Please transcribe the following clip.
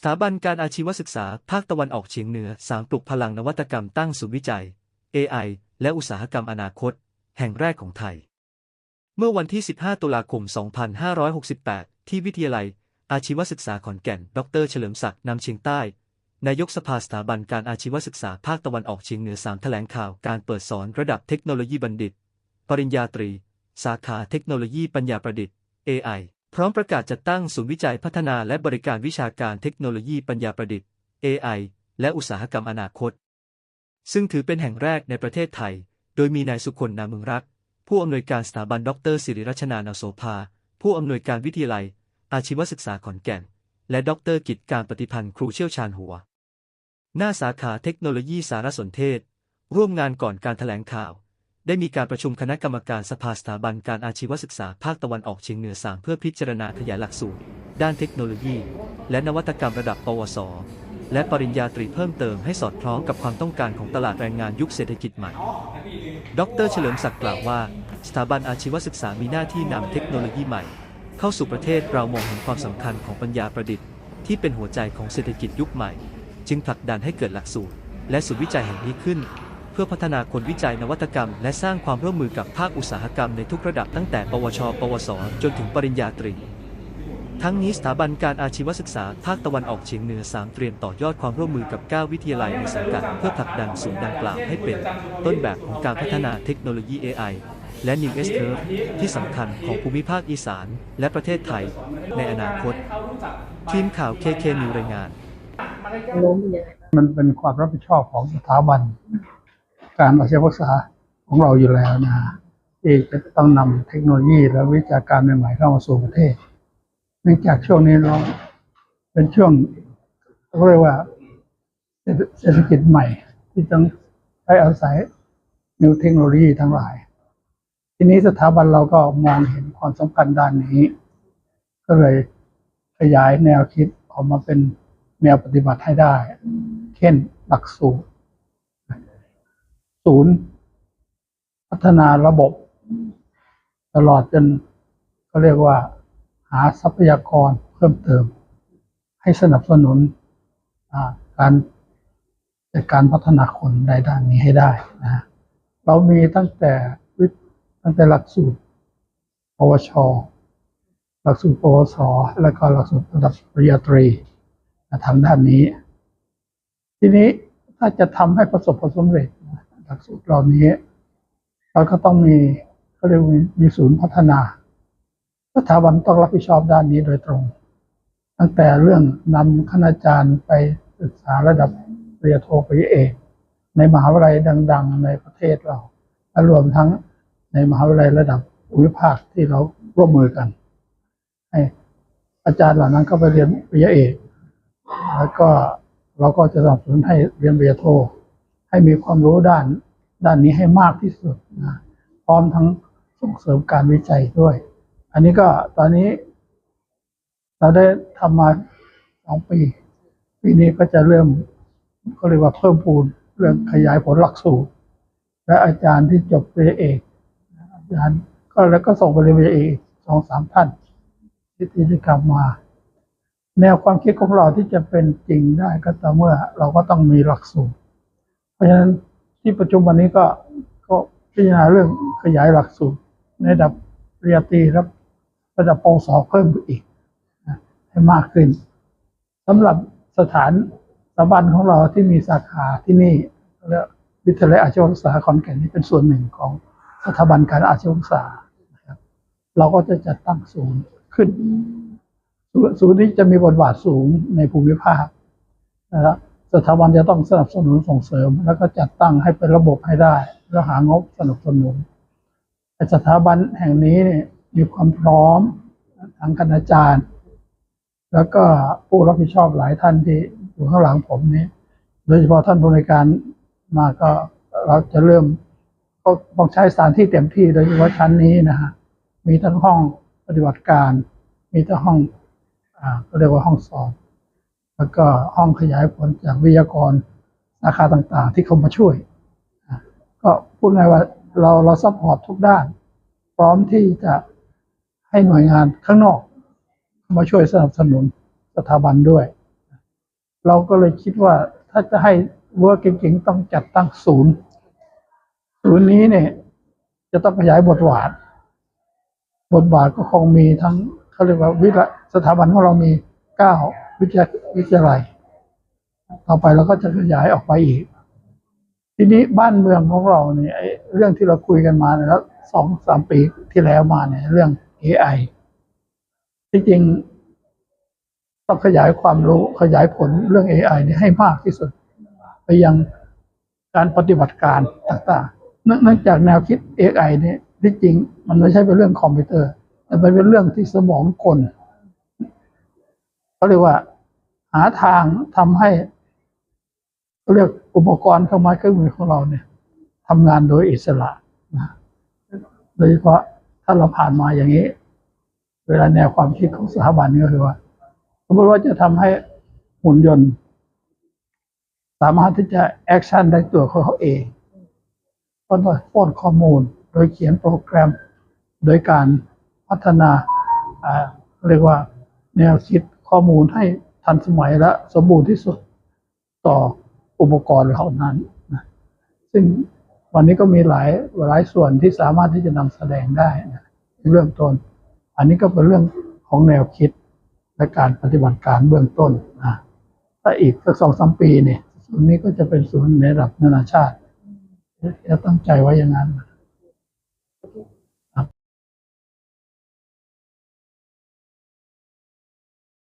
สถาบันการอาชีวศึกษา ภาคตะวันออกเฉียงเหนือสามปลุกพลังนวัตกรรมตั้งศูนย์วิจัย AI และอุตสาหกรรมอนาคต แห่งแรกของไทย เมื่อวันที่ 15 ตุลาคม 2568 ที่วิทยาลัย อาชีวศึกษาขอนแก่น ดร เฉลิมศักดิ์นำเชียงใต้ นายกสภาสถาบันการอาชีวศึกษา ภาคตะวันออกเฉียงเหนือสามแถลงข่าวการเปิดสอนระดับเทคโนโลยีบัณฑิต ปริญญาตรี สาขาเทคโนโลยีปัญญาประดิษฐ์ AI ร้อมประกาศจัดตั้งศูนย์วิจัยพัฒนาและบริการวิชาการเทคโนโลยีปัญญาประดิษฐ์ AI และอุตสาหกรรมอนาคต ซึ่งถือเป็นแห่งแรกในประเทศไทย โดยมีนายสุคนนาเมืองรัก ผู้อำนวยการสถาบันดรศิริรัชนานาโสภา ผู้อำนวยการวิทยาลัย อาชีวศึกษาขอนแก่น และดรกิจการปฏิพันธ์ครูเชี่ยวชาญหัว หน้าสาขาเทคโนโลยีสารสนเทศ ร่วมงานก่อนการแถลงข่าว ได้มีการประชุมคณะกรรมการสภาสถาบันการอาชีวศึกษาภาคตะวันออกเฉียงเหนือ 3 เพื่อพิจารณาขยายหลักสูตร ด้านเทคโนโลยี และนวัตกรรมระดับ ปวส และปริญญาตรีเพิ่มเติมให้สอดคล้องกับความต้องการของตลาดแรงงานยุคเศรษฐกิจใหม่ ดร เฉลิมศักดิ์กล่าวว่า สถาบันอาชีวศึกษามีหน้าที่นำเทคโนโลยีใหม่ เข้าสู่ประเทศเรามองเห็นความสำคัญของปัญญาประดิษฐ์ ที่เป็นหัวใจของเศรษฐกิจยุคใหม่ จึงผลักดันให้เกิดหลักสูตร และศูนย์วิจัยแห่งนี้ขึ้น พื่อพัฒนาคนวิจัยนวัตกรรม และสร้างความร่วมมือกับภาคอุตสาหกรรมในทุกระดับตั้งแต่ ปวช ปวส จนถึงปริญญาตรีทั้งนี้สถาบันการอาชีวศึกษาภาคตะวันออกเฉียงเหนือ 3 เตรียมต่อยอดความร่วมมือกับ 9 วิทยาลัยในสังกัดเพื่อผลักดันศูนย์ดังกล่าวให้เป็น ต้นแบบของการพัฒนาเทคโนโลยี AI และ New S Curve ที่สำคัญของภูมิภาคอีสาน และประเทศไทย ในอนาคต ทีมข่าว KK News รายงาน มันเป็นความรับผิดชอบของสถาบัน การอาชีวศึกษาของเราอยู่แล้วนะฮะที่จะต้องนำเทคโนโลยีและวิชาการใหม่ๆเข้ามาสู่ประเทศเนื่องจากช่วงนี้เราเป็นช่วงเรียกว่าเศรษฐเศรษฐกิจใหม่ ที่ต้องใช้อาศัยนิวเทคโนโลยีทั้งหลาย ทีนี้สถาบันเราก็มองเห็นความสำคัญด้านนี้ ก็เลยขยายแนวคิดออกมาเป็นแนวปฏิบัติให้ได้ เช่นหลักสูตร ศูนย์ พัฒนาระบบ ตลอดจนก็เรียกว่า หาทรัพยากรเพิ่มเติม ให้สนับสนุนการจัดการพัฒนาคนในด้านนี้ให้ได้นะฮะเรามีตั้งแต่วิทย์ตั้งแต่หลักสูตร ปวช หลักสูตร ปวส และก็หลักสูตรระดับปริญญาตรีทางด้านนี้ ทีนี้ถ้าจะทำให้ประสบความสำเร็จ หลักสูตรเหล่านี้เราก็ต้องมีเขาเรียกมีศูนย์พัฒนา สถาบันต้องรับผิดชอบด้านนี้โดยตรง ตั้งแต่เรื่องนำคณาจารย์ไปศึกษาระดับปริญญาโทปริญญาเอกในมหาวิทยาลัยดัง ๆ ในประเทศเราและรวมทั้งในมหาวิทยาลัยระดับภูมิภาคที่เราร่วมมือกันให้อาจารย์เหล่านั้นก็ไปเรียนปริญญาเอก แล้วก็เราก็จะสนับสนุนให้เรียนปริญญาโท ให้มีความรู้ด้านด้านนี้ให้มากที่สุดนะพร้อมทั้งส่งเสริมการวิจัยด้วย อันนี้ก็ตอนนี้ เราได้ทำมาสองปี ปีนี้ก็จะเริ่มก็เรียกว่าเพิ่มพูนเรื่องขยายผลหลักสูตร และอาจารย์ที่จบปริญญาเอกอาจารย์ก็แล้วก็ส่งไปเรียนปริญญาเอกสองสามท่านที่ที่จะกลับมา แนวความคิดของเราที่จะเป็นจริงได้ก็ต่อเมื่อเราก็ต้องมีหลักสูตร เพราะฉะนั้นที่ประชุมวันนี้ก็ก็พิจารณาเรื่องขยายหลักสูตรในระดับปริญญาตรีและระดับปสเพิ่มไปอีกให้มากขึ้นสำหรับสถานสถาบันของเราที่มีสาขาที่นี่และวิทยาลัยอาชีวศึกษาขอนแก่นนี่เป็นส่วนหนึ่งของสถาบันการอาชีวศึกษานะครับเราก็จะจัดตั้งศูนย์ขึ้น ศูนย์นี้จะมีบทบาทสูงในภูมิภาคนะครับ สถาบันจะต้องสนับสนุนส่งเสริม แล้วก็จัดตั้งให้เป็นระบบให้ได้ แล้วหางบสนับสนุนสถาบันแห่งนี้เนี่ยมีความพร้อมทางคณาจารย์ แล้วก็ผู้รับผิดชอบหลายท่านที่อยู่ข้างหลังผมนี้ โดยเฉพาะท่านผู้ในการมาก็เราจะเริ่มก็ต้องใช้สถานที่เต็มที่โดยเฉพาะชั้นนี้นะฮะมีทั้งห้องปฏิบัติการ มีทั้งห้องอ่าก็เรียกว่าห้องสอบ แล้วก็ห้องขยายผลจากวิทยากรสาขาต่างๆ ที่เขามาช่วย ก็พูดง่ายว่าเราเราซัพพอร์ตทุกด้าน พร้อมที่จะให้หน่วยงานข้างนอกมาช่วยสนับสนุนสถาบันด้วย เราก็เลยคิดว่าถ้าจะให้เวิร์กเก่งๆต้องจัดตั้งศูนย์ ศูนย์นี้เนี่ย จะต้องขยายบทบาท บทบาทก็คงมีทั้งเขาเรียกว่าวิทยาสถาบันของเรามีเก้า วิทยาวิทยาลัย ต่อไปเราก็จะขยายออกไปอีก ทีนี้บ้านเมืองของเราเนี่ยเรื่องที่เราคุยกันมาเนี่ยแล้วสองสามปีที่แล้วมาเนี่ย เรื่อง AI ที่จริงต้องขยายความรู้ขยายผลเรื่อง AI นี่ให้มากที่สุด ไปยังการปฏิบัติการต่างๆเนื่องจากแนวคิด AI เนี่ยที่จริงมันไม่ใช่เป็นเรื่องคอมพิวเตอร์ แต่มันเป็นเรื่องที่สมองคน เขาเรียกว่า หาทางทำให้เขาเรียกอุปกรณ์เครื่องไม้เครื่องมือของเราเนี่ยทำงานโดยอิสระนะโดยเฉพาะถ้าเราผ่านมาอย่างนี้ เวลาแนวความคิดของสถาบันก็คือว่าสมมติว่าจะทำให้หุ่นยนต์ สามารถที่จะแอคชั่นได้ตัวของเขาเองก็โดยป้อนข้อมูล โดยเขียนโปรแกรม โดยการพัฒนาเรียกว่าแนวคิด ข้อมูลให้ทันสมัยและสมบูรณ์ที่สุดต่ออุปกรณ์เหล่านั้นนะซึ่งวันนี้ก็มีหลายหลายส่วนที่สามารถที่จะนำแสดงได้นะเรื่องต้น อันนี้ก็เป็นเรื่องของแนวคิดและการปฏิบัติการเบื้องต้นนะถ้าอีกสักสองสามปีเนี่ยศูนย์นี้ก็จะเป็นศูนย์ในระดับนานาชาติจะตั้งใจไว้อย่างนั้น